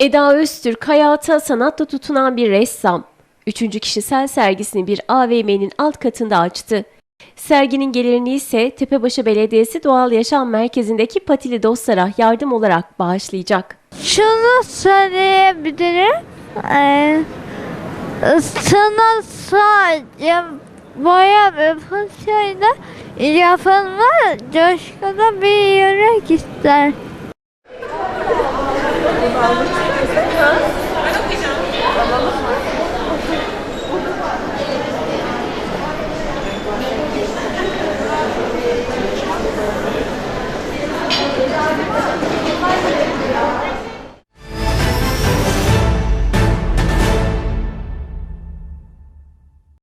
Eda Öztürk hayata sanatla tutunan bir ressam. Üçüncü kişisel sergisini bir AVM'nin alt katında açtı. Serginin gelirini ise Tepebaşı Belediyesi Doğal Yaşam Merkezi'ndeki patili dostlara yardım olarak bağışlayacak. Şunu söyleyebilirim. Ee, sana sadece boya ve fırçayla yapılma coşkulu bir yürek ister.